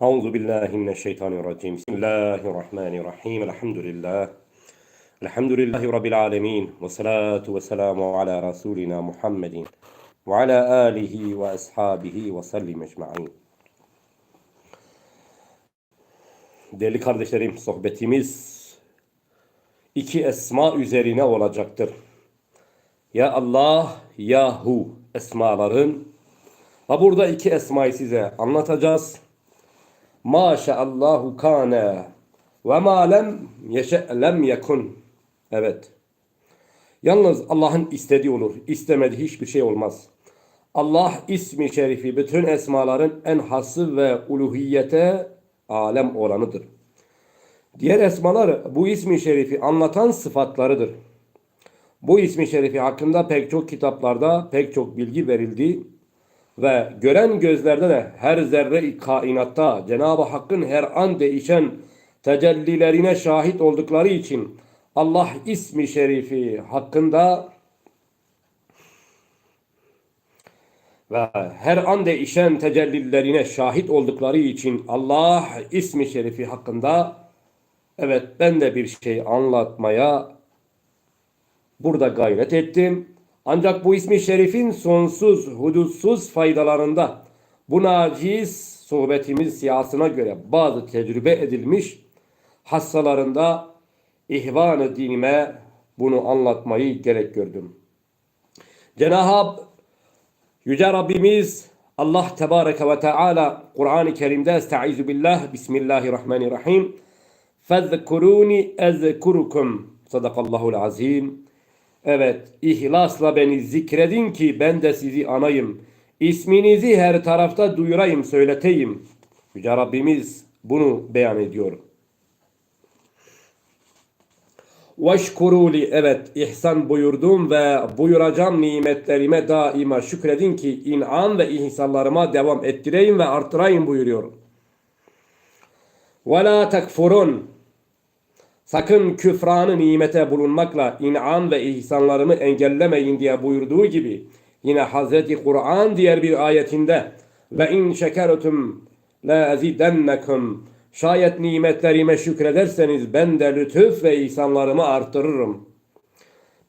Euzu billahi mineşşeytanirracim. Bismillahirrahmanirrahim. Elhamdülillah. Elhamdülillahi rabbil alamin. Ve salatu ve selamu ala rasulina Muhammedin ve ala alihi ve ashabihi ve sellim ecmaîn. Değerli kardeşlerim, sohbetimiz iki esma üzerine olacaktır. Ya Allah, Yahu esmaların ve burada iki esmayı size anlatacağız. Maşaallahu kâne ve ma lem yeşe lem yekun. Evet. Yalnız Allah'ın istediği olur. İstemediği hiçbir şey olmaz. Allah ismi şerifi bütün esmaların en hası ve uluhiyete alem olanıdır. Diğer esmalar bu ismi şerifi anlatan sıfatlarıdır. Bu ismi şerifi hakkında pek çok kitaplarda pek çok bilgi verildi ve gören gözlerde de her zerre kainatta Cenab-ı Hakk'ın her an değişen tecellilerine şahit oldukları için Allah ismi şerifi hakkında ve her an değişen tecellilerine şahit oldukları için Allah ismi şerifi hakkında evet ben de bir şey anlatmaya burada gayret ettim. Ancak bu ismi şerifin sonsuz, hudutsuz faydalarında bu naciz sohbetimiz siyasına göre bazı tecrübe edilmiş hassalarında ihvan-ı dinime bunu anlatmayı gerek gördüm. Cenab-ı Yüce Rabbimiz Allah Tebareke ve Teala Kur'an-ı Kerim'de Estaizu billah Bismillahirrahmanirrahim Fezkuruni ezkurukum Sadakallahul azim Evet, ihlasla beni zikredin ki ben de sizi anayım. İsminizi her tarafta duyurayım, söyleteyim. Yüce Rabbimiz bunu beyan ediyor. Veşkuruli evet ihsan buyurdum ve buyuracağım nimetlerime daima şükredin ki inan ve ihsanlarıma devam ettireyim ve artırayım buyuruyor. Ve la tekfurun Sakın küfranı nimete bulunmakla inan ve ihsanlarımı engellemeyin diye buyurduğu gibi yine Hazreti Kur'an diğer bir ayetinde ve in şekertum la azidennekum şayet nimetlerime şükrederseniz ben de lütuf ve ihsanlarımı artırırım.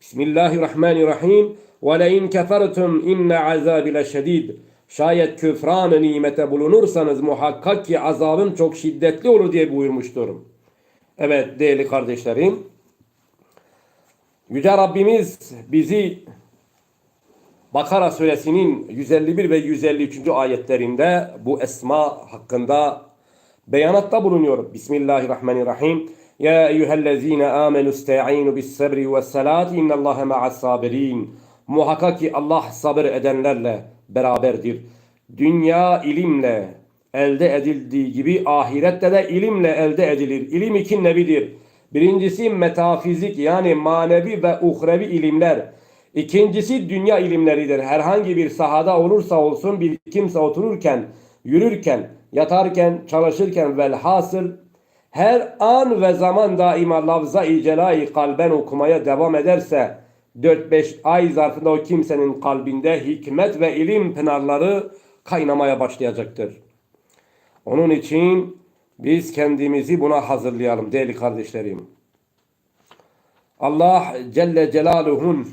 Bismillahirrahmanirrahim ve le in kefertum inne azabi leşedid şayet küfranı nimete bulunursanız muhakkak ki azabım çok şiddetli olur diye buyurmuştur. Evet değerli kardeşlerim. Yüce Rabbimiz bizi Bakara suresinin 151 ve 153. ayetlerinde bu esma hakkında beyanatta bulunuyor. Bismillahirrahmanirrahim. Ya eyyühellezine amenu ista'inu bis sabri ve salati innallaha ma'as sabirin. Muhakkak ki Allah sabır edenlerle beraberdir. Dünya ilimle, elde edildiği gibi ahirette de ilimle elde edilir. İlim iki nevidir. Birincisi metafizik yani manevi ve uhrevi ilimler. İkincisi dünya ilimleridir. Herhangi bir sahada olursa olsun bir kimse otururken, yürürken, yatarken, çalışırken velhasıl her an ve zaman daima lafza-i kalben okumaya devam ederse 4-5 ay zarfında o kimsenin kalbinde hikmet ve ilim pınarları kaynamaya başlayacaktır. Onun için biz kendimizi buna hazırlayalım değerli kardeşlerim. Allah Celle Celaluhun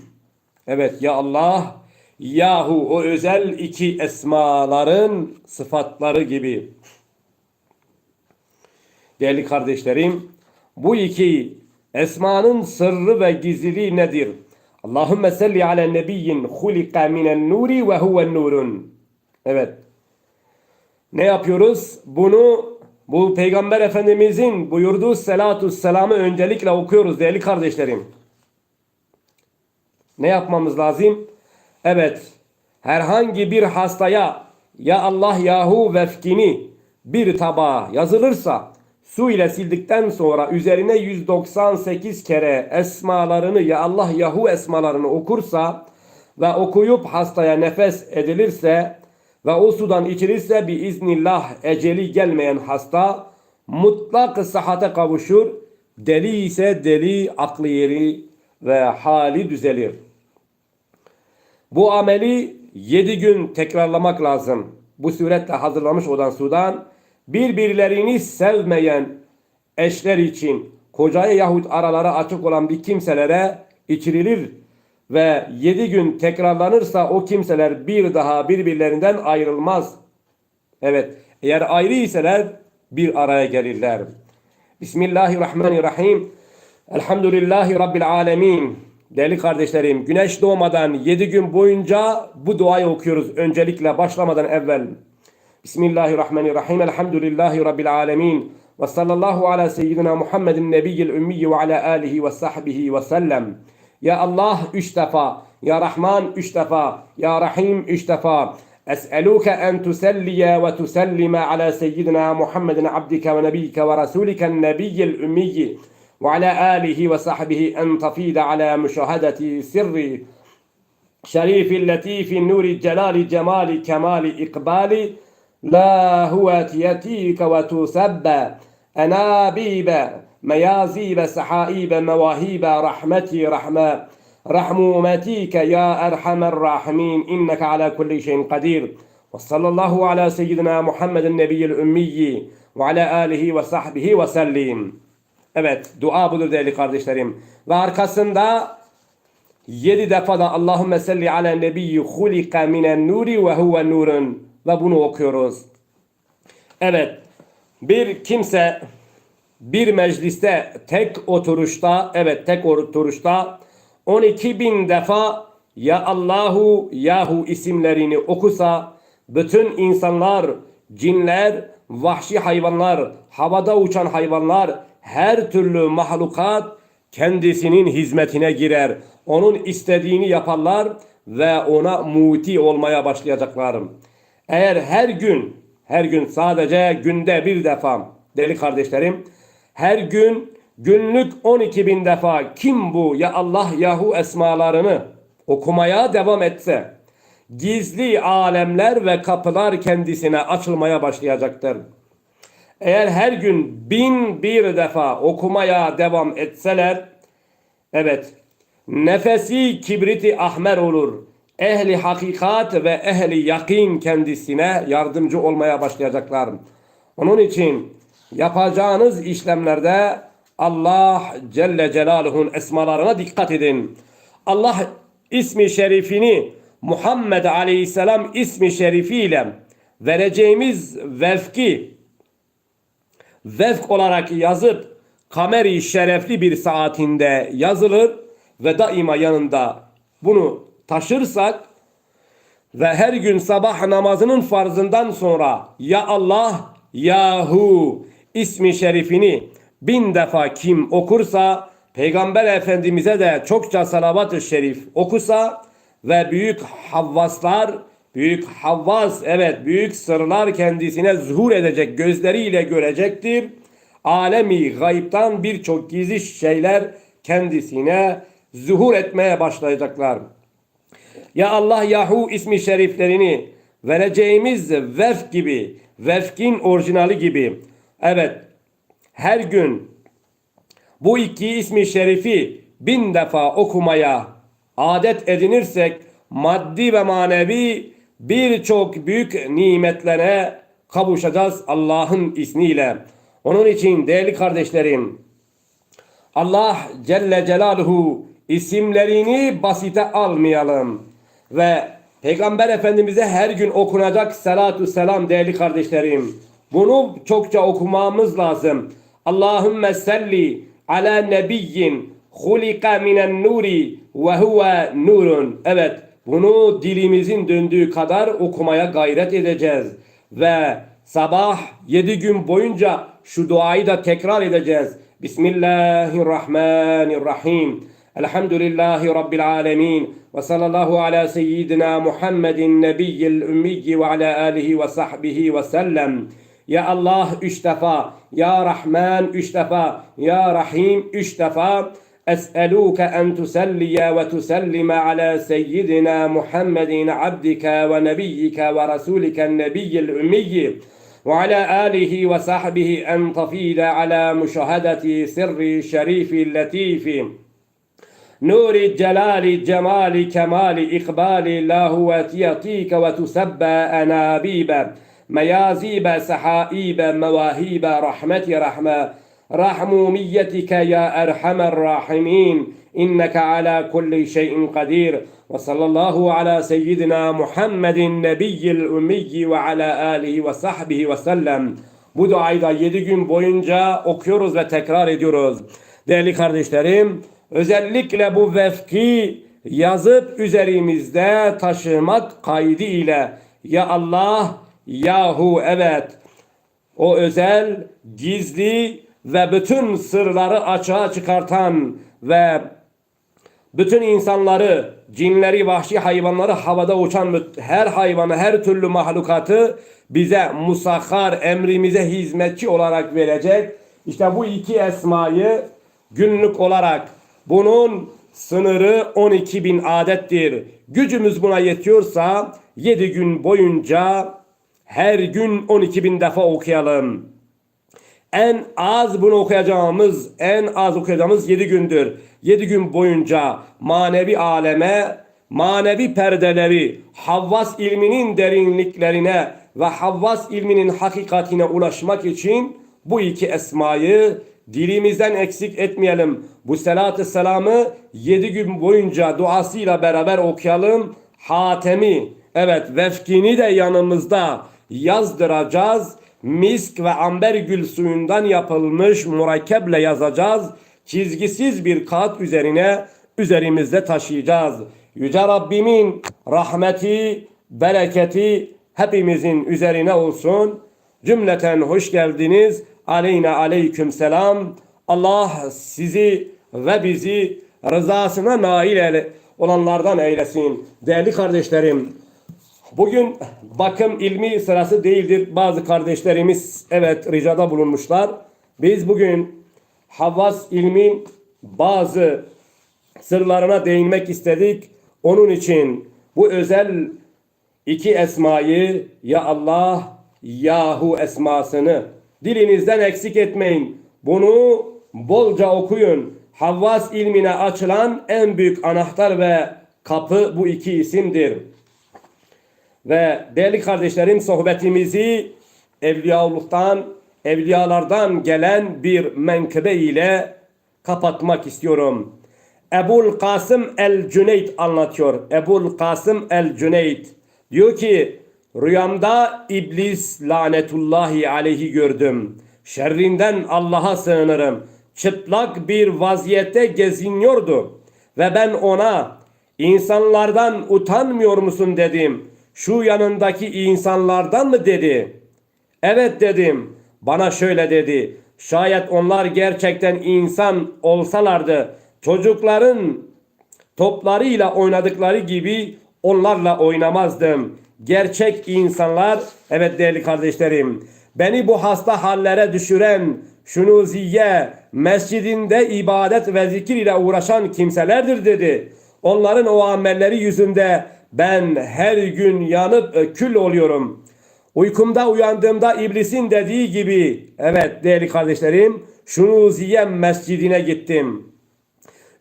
evet ya Allah yahu o özel iki esmaların sıfatları gibi. Değerli kardeşlerim bu iki esmanın sırrı ve gizliliği nedir? Allahümme salli ala nebiyyin hulika minen nuri ve huven nurun. Evet ne yapıyoruz? Bunu bu Peygamber Efendimizin buyurduğu selatü selamı öncelikle okuyoruz değerli kardeşlerim. Ne yapmamız lazım? Evet, herhangi bir hastaya ya Allah yahu vefkini bir tabağa yazılırsa su ile sildikten sonra üzerine 198 kere esmalarını ya Allah yahu esmalarını okursa ve okuyup hastaya nefes edilirse ve o sudan içilirse bir iznillah eceli gelmeyen hasta mutlak sıhhate kavuşur. Deli ise deli aklı yeri ve hali düzelir. Bu ameli yedi gün tekrarlamak lazım. Bu suretle hazırlamış olan sudan birbirlerini sevmeyen eşler için kocaya yahut araları açık olan bir kimselere içirilir ve yedi gün tekrarlanırsa o kimseler bir daha birbirlerinden ayrılmaz. Evet eğer ayrı iseler bir araya gelirler. Bismillahirrahmanirrahim. Elhamdülillahi Rabbil alemin. Değerli kardeşlerim, güneş doğmadan 7 gün boyunca bu duayı okuyoruz. Öncelikle başlamadan evvel. Bismillahirrahmanirrahim. Elhamdülillahi Rabbil alemin. Ve sallallahu ala seyyidina Muhammedin nebiyyil ümmiyi ve ala alihi ve sahbihi ve sellem. Ya Allah üç defa, Ya Rahman üç defa, Ya Rahim üç defa. أسألك أن تسلي وتسلم على سيدنا محمد عبدك ونبيك ورسولك النبي الأمي وعلى آله وصحبه أن تفيد على مشاهدة سر شريف اللطيف نور الجلال جمال كمال إقبال لا هو تيتيك وتسب أنابيب meyazibe sahaibe mevahibe rahmeti rahme rahmumetike ya erhamer rahimin inneke ala kulli şeyin kadir ve sallallahu ala seyyidina Muhammeden nebiyyil ümmiyyi ve ala alihi ve. Evet dua budur değerli kardeşlerim. Ve arkasında yedi defa da Allahümme salli ala nebiyyi hulika minen nuri ve huve nurun. Ve bunu okuyoruz. Evet bir kimse bir mecliste tek oturuşta evet tek oturuşta 12 bin defa ya Allahu Yahu isimlerini okusa bütün insanlar, cinler, vahşi hayvanlar, havada uçan hayvanlar, her türlü mahlukat kendisinin hizmetine girer. Onun istediğini yaparlar ve ona muti olmaya başlayacaklar. Eğer her gün, her gün sadece günde bir defa, deli kardeşlerim, her gün günlük 12 bin defa kim bu ya Allah Yahu esmalarını okumaya devam etse, gizli alemler ve kapılar kendisine açılmaya başlayacaktır. Eğer her gün bin bir defa okumaya devam etseler, evet, nefesi kibriti ahmer olur. Ehli hakikat ve ehli yakin kendisine yardımcı olmaya başlayacaklar. Onun için yapacağınız işlemlerde Allah Celle Celaluhu'nun esmalarına dikkat edin. Allah ismi şerifini Muhammed Aleyhisselam ismi şerifiyle vereceğimiz vefki vefk olarak yazıp kameri şerefli bir saatinde yazılır ve daima yanında bunu taşırsak ve her gün sabah namazının farzından sonra ya Allah Yahu ismi şerifini bin defa kim okursa Peygamber Efendimiz'e de çokça salavat-ı şerif okusa ve büyük havvaslar büyük havvas evet büyük sırlar kendisine zuhur edecek gözleriyle görecektir. Alemi gayiptan birçok gizli şeyler kendisine zuhur etmeye başlayacaklar. Ya Allah Yahu ismi şeriflerini vereceğimiz vefk gibi, vefkin orijinali gibi. Evet, her gün bu iki ismi şerifi bin defa okumaya adet edinirsek maddi ve manevi birçok büyük nimetlere kavuşacağız Allah'ın izniyle. Onun için değerli kardeşlerim Allah Celle Celaluhu isimlerini basite almayalım. Ve Peygamber Efendimiz'e her gün okunacak salatu selam değerli kardeşlerim. Bunu çokça okumamız lazım. Allahümme salli ala nebiyyin hulika minen nuri ve huve nurun. Evet bunu dilimizin döndüğü kadar okumaya gayret edeceğiz. Ve sabah yedi gün boyunca şu duayı da tekrar edeceğiz. Bismillahirrahmanirrahim. Elhamdülillahi Rabbil alemin. Ve sallallahu ala seyyidina Muhammedin nebiyyil ümmiyi ve ala alihi ve sahbihi ve sellem. Defa, Ya Rahman üç defa, Ya Rahim üç defa. أسألوك أن تسلي وتسلم على سيدنا محمد عبدك ونبيك ورسولك النبي الأمي وعلى آله وصحبه أن تفيد على مشاهدة سر الشريف اللطيف نور الجلال جمال كمال إقبال الله وتيطيك وتسبى أنابيب meyazibe, sehaibe, mevahibe, rahmeti rahme, rahmumiyetike ya erhamer rahimin, inneke ala kulli şeyin kadir. Ve sallallahu ala seyyidina Muhammedin nebiyyil ümmiyyi ve ala alihi ve sahbihi ve sellem. Bu duayı da 7 gün boyunca okuyoruz ve tekrar ediyoruz. Değerli kardeşlerim, özellikle bu vefki yazıp üzerimizde taşımak kaydı ile ya Allah yahu evet o özel, gizli ve bütün sırları açığa çıkartan ve bütün insanları, cinleri, vahşi hayvanları, havada uçan her hayvanı, her türlü mahlukatı bize musahhar, emrimize hizmetçi olarak verecek. İşte bu iki esmayı günlük olarak bunun sınırı 12 bin adettir. Gücümüz buna yetiyorsa 7 gün boyunca her gün 12 bin defa okuyalım. En az bunu okuyacağımız, en az okuyacağımız 7 gündür. 7 gün boyunca manevi aleme, manevi perdeleri, Havvas ilminin derinliklerine ve Havvas ilminin hakikatine ulaşmak için bu iki esmayı dilimizden eksik etmeyelim. Bu selatı selamı 7 gün boyunca duasıyla beraber okuyalım. Hatemi, evet vefkini de yanımızda yazdıracağız. Misk ve amber gül suyundan yapılmış murakkeple yazacağız. Çizgisiz bir kağıt üzerine üzerimizde taşıyacağız. Yüce Rabbimin rahmeti, bereketi hepimizin üzerine olsun. Cümleten hoş geldiniz. Aleyna aleyküm selam. Allah sizi ve bizi rızasına nail olanlardan eylesin. Değerli kardeşlerim, bugün bakım ilmi sırası değildir. Bazı kardeşlerimiz evet ricada bulunmuşlar. Biz bugün Havvas ilmin bazı sırlarına değinmek istedik. Onun için bu özel iki esmayı ya Allah Yahu esmasını dilinizden eksik etmeyin. Bunu bolca okuyun. Havvas ilmine açılan en büyük anahtar ve kapı bu iki isimdir. Ve değerli kardeşlerim sohbetimizi evliyauluktan, evliyalardan gelen bir menkıbe ile kapatmak istiyorum. Ebul Kasım el-Cüneyd anlatıyor. Ebul Kasım el-Cüneyd diyor ki rüyamda iblis lanetullahi aleyhi gördüm. Şerrinden Allah'a sığınırım. Çıplak bir vaziyette geziniyordu. Ve ben ona insanlardan utanmıyor musun dedim. Şu yanındaki insanlardan mı dedi. Evet dedim. Bana şöyle dedi. Şayet onlar gerçekten insan olsalardı çocukların toplarıyla oynadıkları gibi onlarla oynamazdım. Gerçek insanlar, evet değerli kardeşlerim, beni bu hasta hallere düşüren şunuziye mescidinde ibadet ve zikir ile uğraşan kimselerdir dedi. Onların o amelleri yüzünde ben her gün yanıp kül oluyorum. Uykumda uyandığımda iblisin dediği gibi evet değerli kardeşlerim Şunuziye mescidine gittim.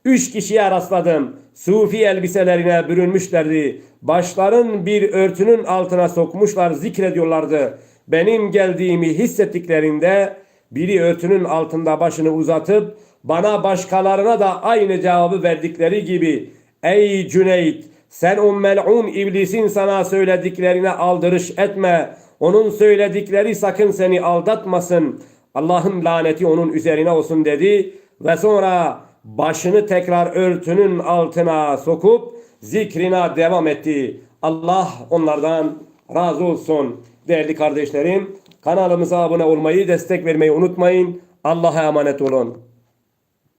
Üç kişiye rastladım. Sufi elbiselerine bürünmüşlerdi. Başların bir örtünün altına sokmuşlar zikrediyorlardı. Benim geldiğimi hissettiklerinde biri örtünün altında başını uzatıp bana başkalarına da aynı cevabı verdikleri gibi Ey Cüneyt sen o mel'un iblisin sana söylediklerine aldırış etme. Onun söyledikleri sakın seni aldatmasın. Allah'ın laneti onun üzerine olsun dedi ve sonra başını tekrar örtünün altına sokup zikrine devam etti. Allah onlardan razı olsun. Değerli kardeşlerim kanalımıza abone olmayı, destek vermeyi unutmayın. Allah'a emanet olun.